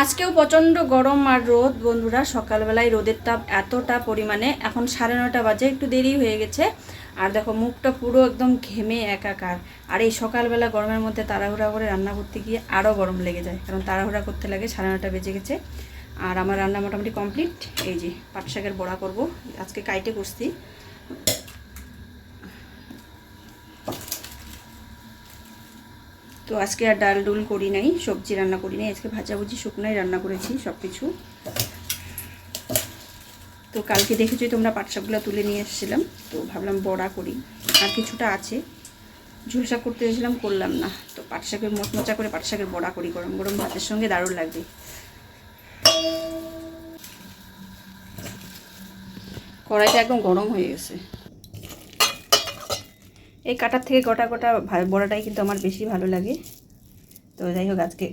আজকেও প্রচণ্ড গরম আর রোদ, বন্ধুরা। সকালবেলায় রোদের তাপ এতটা পরিমাণে, এখন সাড়ে নটা বাজে, একটু দেরি হয়ে গেছে। আর দেখো, মুখটা পুরো একদম ঘেমে একাকার। আর এই সকালবেলা গরমের মধ্যে তাড়াহুড়া করে রান্না করতে গিয়ে আরও গরম লেগে যায়, কারণ তাড়াহুড়া করতে লাগে, সাড়ে নটা বেজে গেছে। আর আমার রান্না মোটামুটি কমপ্লিট। এই যে পাট শাকের বড়া করব, আজকে কাইটে করছি। তো আজকে আর ডাল ডুল করি নাই, সবজি রান্না করি নাই, আজকে ভাজাভুজি শুকনাই রান্না করেছি সব কিছু তো কালকে দেখেছি তোমরা পাটশাকগুলো তুলে নিয়ে এসেছিলাম, তো ভাবলাম বড়া করি। আর কিছুটা আছে ঝুলশাক করতে এসেছিলাম, করলাম না। তো পাটশাকের মোচমোচা করে পাটশাকের বড়া করি, গরম গরম ভাতের সঙ্গে দারুণ লাগবে। কড়াইটা একদম গরম হয়ে গেছে। এই কাটার থেকে গোটা গোটা বড়াটাই কিন্তু আমার বেশি ভালো লাগে। তো যাই হোক, আজকে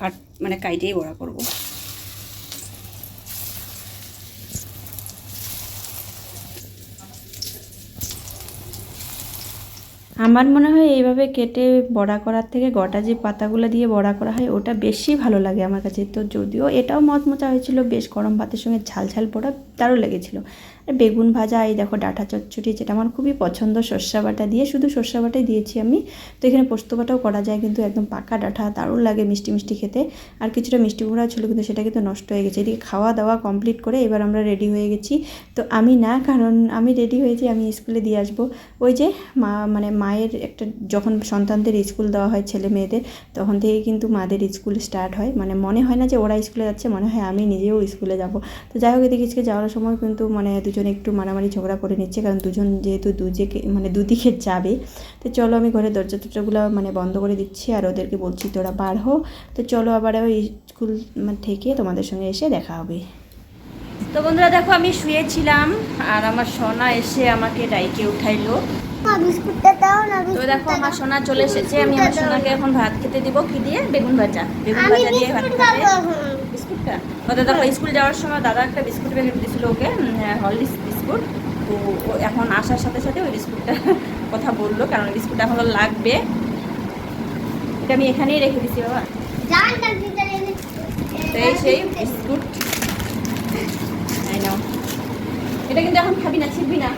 কাট মানে কাইটেই বড়া করব। আমার মনে হয় এইভাবে কেটে বড়া করার থেকে গোটা যে পাতাগুলো দিয়ে বড়া করা হয়, ওটা বেশি ভালো লাগে আমার কাছে। তো যদিও এটাও মত মচমচা হয়েছিল, বেশ গরম ভাতের সঙ্গে ঝাল ঝাল পোড়া দারুণ লেগেছিল। আর বেগুন ভাজা, এই দেখো ডাঁটা চচ্চড়ি, যেটা আমার খুবই পছন্দ, সর্ষা বাটা দিয়ে, শুধু সর্ষা বাটাই দিয়েছি আমি। তো এখানে পোস্ত বাটাও করা যায়, কিন্তু একদম পাকা ডাঁটা, দারুণ লাগে মিষ্টি মিষ্টি খেতে। আর কিছুটা মিষ্টি কুমড়া ছিল, কিন্তু সেটা কিন্তু নষ্ট হয়ে গেছে। এদিকে খাওয়া দাওয়া কমপ্লিট করে এবার আমরা রেডি হয়ে গেছি। তো আমি না, কারণ আমি রেডি হয়েছি, আমি স্কুলে দিয়ে আসব। ওই যে মা মানে মায়ের একটা, যখন সন্তানদের স্কুল দেওয়া হয় ছেলে মেয়েদের, তখন থেকে কিন্তু মাদের স্কুল স্টার্ট হয়। মানে মনে হয় না যে ওরা স্কুলে যাচ্ছে, মনে হয় আমি নিজেও স্কুলে যাব। তো যাই হোক, এদিকে আজকে যাওয়ার সময় কিন্তু মানে দুজনে একটু মারামারি ঝগড়া করে নিচ্ছে, কারণ দুজন যেহেতু দুদিকে মানে দুদিকে যাবে। তো চলো আমি ঘরে দরজা টরজাগুলো মানে বন্ধ করে দিচ্ছি, আর ওদেরকে বলছি তোরা বার হো তো চলো আবার ওই স্কুল থেকে তোমাদের সঙ্গে এসে দেখা হবে। তো বন্ধুরা দেখো, আমি শুয়েছিলাম, আর আমার সোনা এসে আমাকে ডাইকে উঠাইলো। তো দেখো আমার সোনা চলে এসেছে আমি আমার সোনাকে এখন ভাত খেতে দিব কি দিয়ে? বেগুন ভাজা। বেগুন ভাজা দিয়ে ভাত খাবে। বিস্কুটটা? ওদের দেখো স্কুল যাওয়ার সময় দাদা একটা বিস্কুট প্যাকেট দিয়েছিল ওকে হরলিক্স বিস্কুট। তো ও এখন আসার সাথে সাথে ওই বিস্কুটটা কথা বলল কারণ বিস্কুটটা এখন লাগবে। এটা আমি এখানেই রেখে দিছি বাবা। তো সেই বিস্কুট এই নাও এটা কিন্তু এখন খাবি না ছিটবি না।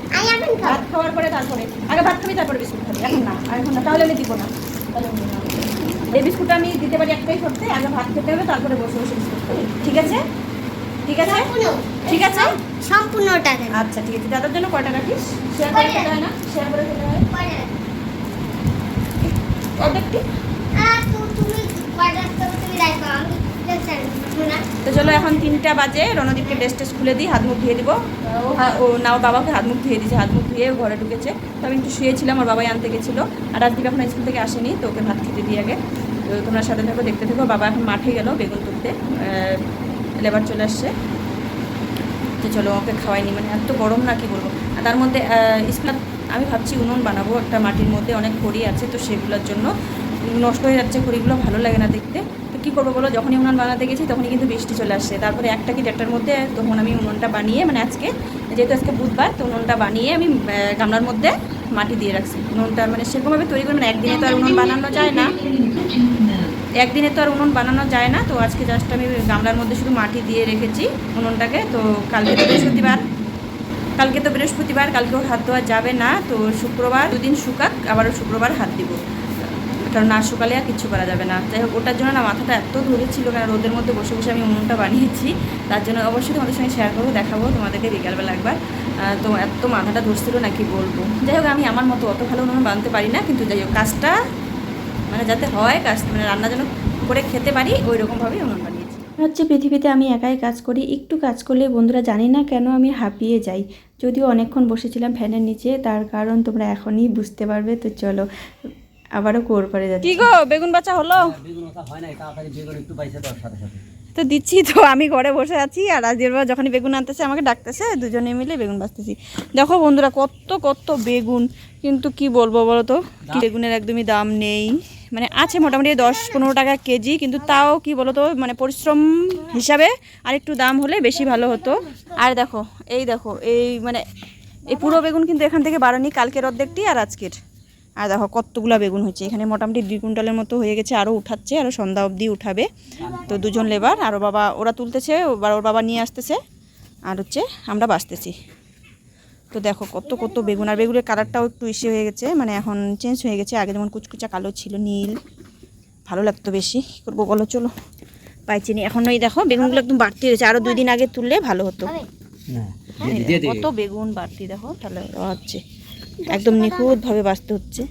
ভাত খাওয়ার পরে তারপরে আগে ভাত খাবি তারপরে বিস্কুট খাবি। এখন না আর এখন না তাহলে আমি দিব না। এই বিস্কুটটা আমি দিতে পারি একটাই করতে আগে ভাত খেতে হবে তারপরে বসে বসে বিস্কুট খাবি। ঠিক আছে? ঠিক আছে? সম্পূর্ণ। ঠিক আছে? সম্পূর্ণটা দেন। আচ্ছা ঠিক আছে। দাদার জন্য কয়টা রাখিস? শেয়ার করে খেতে হয় না? শেয়ার করে খেতে হয়? অর্ধেকটি আ তো তুমি কয়টা তো তুমি রাখো আমি দেখছেন শোনা তো চলো এখন তিনটা বাজে, রণদীপকে ড্রেস টেস্ট খুলে দিই, হাত মুখ ধুয়ে দিব। ও ও না ওর বাবাকে হাত মুখ ধুয়ে দিয়েছে, হাত মুখ ধুয়ে ঘরে ঢুকেছে। তো আমি একটু শুয়েছিলাম, ওর বাবাই আনতে গেছিল। আর রাজদীপ এখন স্কুল থেকে আসেনি, তো ওকে ভাত খেতে দিই আগে। তো তোমরা সাথে থাকো, দেখতে থাকো। বাবা এখন মাঠে গেল বেগুন তুলতে। লেবার চলে আসছে। তো চলো, ওকে খাওয়াইনি মানে এত গরম না, কি বলব? আর তার মধ্যে স্কুল আমি ভাবছি উনুন বানাবো, একটা মাটির মধ্যে অনেক খড়ি আছে, তো সেগুলোর জন্য। নষ্ট হয়ে যাচ্ছে খড়িগুলো, ভালো লাগে না দেখতে। কী করব বলো? যখনই উনুন বানাতে গেছি, তখনই কিন্তু বৃষ্টি চলে আসছে। তারপরে একটা কি দেড়টার মধ্যে তখন আমি উনুনটা বানিয়ে মানে আজকে, যেহেতু আজকে বুধবার, তো উনুনটা বানিয়ে আমি গামলার মধ্যে মাটি দিয়ে রাখছি। উনুনটা মানে সেরকমভাবে তৈরি করে মানে একদিনে তো আর উনুন বানানো যায় না। একদিনে তো আর উনুন বানানো যায় না। তো আজকে জাস্ট আমি গামলার মধ্যে শুধু মাটি দিয়ে রেখেছি উনুনটাকে। তো কালকে তো বৃহস্পতিবার। কালকে তো বৃহস্পতিবার কালকেও হাত ধোয়া যাবে না। তো শুক্রবার দুদিন শুকাক, আবারও শুক্রবার হাত দিব। কারণ না শুকালে আর কিচ্ছু করা যাবে না। যাই হোক, ওটার জন্য না মাথাটা এত ধরেছিল কারণ রোদের মধ্যে বসে বসে আমি উনুনটা বানিয়েছি। তার জন্য অবশ্যই তোমাদের সঙ্গে শেয়ার করব, দেখাবো তোমাদেরকে বিকালবেলা একবার। তো এত মাথাটা ধরছিল না কি বলব। যাই হোক, আমি আমার মতো অত ভালো উনুন বানাতে পারি না, কিন্তু যাই হোক, কাজটা মানে যাতে হয়, কাজ মানে রান্না যেন করে খেতে পারি ওই রকমভাবেই উনুন বানিয়েছি। হচ্ছে পৃথিবীতে আমি একাই কাজ করি, একটু কাজ করলে বন্ধুরা জানি না কেন আমি হাঁপিয়ে যাই। যদিও অনেকক্ষণ বসেছিলাম ফ্যানের নিচে, তার কারণ তোমরা এখনই বুঝতে পারবে, তো চলো। আবারও কোর পরে যাচ্ছি। কি গো বেগুন বাচ্চা হলো? বেগুন ওঠা হয় নাই তাড়াতাড়ি বেগুন একটু পাইছে তার সাথে সাথে। তো দিচ্ছি তো আমি ঘরে বসে আছি আর আজকের বার যখনই বেগুন আনতেছে আমাকে ডাকতেছে দুজনে মিলে বেগুন বাঁচতেছি দেখো বন্ধুরা কত কত বেগুন কিন্তু কি বলব বলো তো? বেগুনের একদমই দাম নেই। মানে আছে মোটামুটি দশ পনেরো টাকা কেজি কিন্তু তাও কি বলো তো মানে পরিশ্রম হিসাবে আর একটু দাম হলে বেশি ভালো হতো। আর দেখো এই দেখো এই মানে এই পুরো বেগুন কিন্তু এখান থেকে বাড়ানি কালকের অর্ধেকটি আর আজকের। আর দেখো কতগুলা বেগুন হয়েছে। এখানে মোটামুটি দুই কুইন্টালের মতো হয়ে গেছে আরও উঠাচ্ছে আরও সন্ধ্যা অবধি উঠাবে। তো দুজন লেবার আর বাবা ওরা তুলতেছে ওর বাবা নিয়ে আসতেছে। আর হচ্ছে আমরা বাঁচতেছি। তো দেখো কত কত বেগুন আর বেগুনের কালারটাও একটু ইসে হয়ে গেছে মানে এখন চেঞ্জ হয়ে গেছে। আগে যেমন কুচকুচা কালো ছিল নীল ভালো লাগতো বেশি। কী করব বলো চলো। পাইছি নি। এখন ওই দেখো বেগুনগুলো একদম বাড়তি হয়েছে। আরও দুই দিন আগে তুললে ভালো হতো। দেখো, দে কত বেগুন বাড়তি দেখো তাহলে হচ্ছে। একদম নিখুঁতভাবে বাঁচতে হচ্ছে।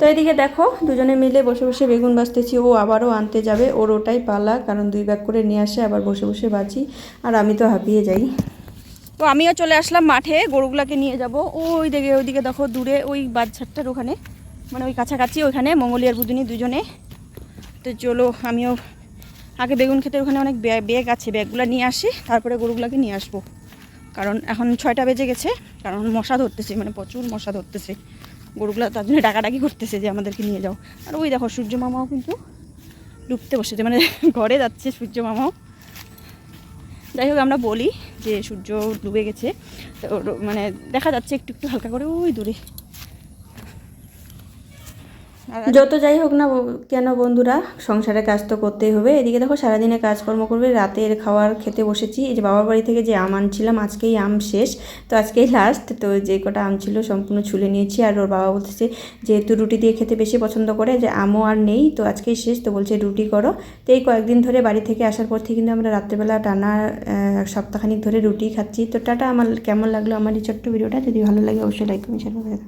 তো এদিকে দেখো, দুজনে মিলে বসে বসে বেগুন বাঁচতেছি। ও আবারও আনতে যাবে। ওর ওটাই পালা, কারণ দুই ব্যাগ করে নিয়ে আসে, আবার বসে বসে বাঁচি। আর আমি তো হাঁপিয়ে যাই। তো আমিও চলে আসলাম মাঠে, গরুগুলাকে নিয়ে যাব। ওই দিকে ওইদিকে দেখো, দূরে ওই বাচ্চাটার ওখানে। মানে ওই কাছাকাছি ওইখানে মঙ্গলিয়ার বুদিনী দুজনে। তো চলো, আমিও আগে বেগুন খেতে ওখানে অনেক ব্যাগ ব্যাগ আছে ব্যাগগুলো নিয়ে আসি, তারপরে গরুগুলাকে নিয়ে আসব। কারণ এখন ছয়টা বেজে গেছে, কারণ মশা ধরতেছে মানে প্রচুর মশা ধরতেছে। গরুগুলো তার জন্য ডাকাডাকি করতেছে যে আমাদেরকে নিয়ে যাও। আর ওই দেখো সূর্য মামাও কিন্তু ডুবতে বসেছে মানে ঘরে যাচ্ছে সূর্য মামাও। যাই হোক, আমরা বলি যে সূর্য ডুবে গেছে, তো মানে দেখা যাচ্ছে একটু একটু হালকা করে, ওই দূরে। যত যাই হোক না কেন বন্ধুরা, সংসারে কাজ তো করতেই হবে। এদিকে দেখো, সারাদিনে কাজকর্ম করবে, রাতের খাওয়ার খেতে বসেছি। এই যে বাবার বাড়ি থেকে যে আম আনছিলাম, আজকেই আম শেষ। তো আজকেই লাস্ট তো যে কটা আম ছিল সম্পূর্ণ ছুলে নিয়েছি। আর ওর বাবা বলতেছে, যেহেতু রুটি দিয়ে খেতে বেশি পছন্দ করে, যে আমও আর নেই, তো আজকেই শেষ। তো বলছে, রুটি করো। তো এই কয়েকদিন ধরে বাড়ি থেকে আসার পর থেকে কিন্তু আমরা রাত্রেবেলা টানা সপ্তাহখানিক ধরে রুটি খাচ্ছি। তো টাটা, আমার কেমন লাগল আমার এই ছোট্ট ভিডিওটা? যদি ভালো লাগে, অবশ্যই লাইক কমেন্ট শেয়ার করে।